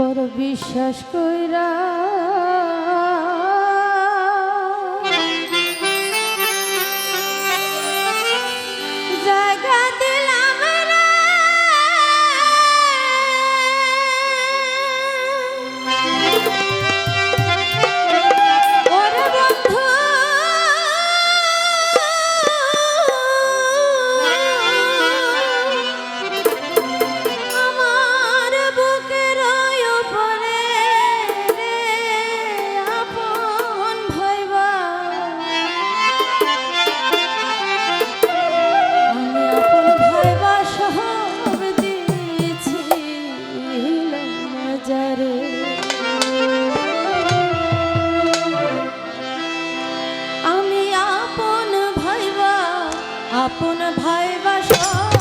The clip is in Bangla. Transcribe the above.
বড় বিশ্বাস কইরা আপন ভাই বাসা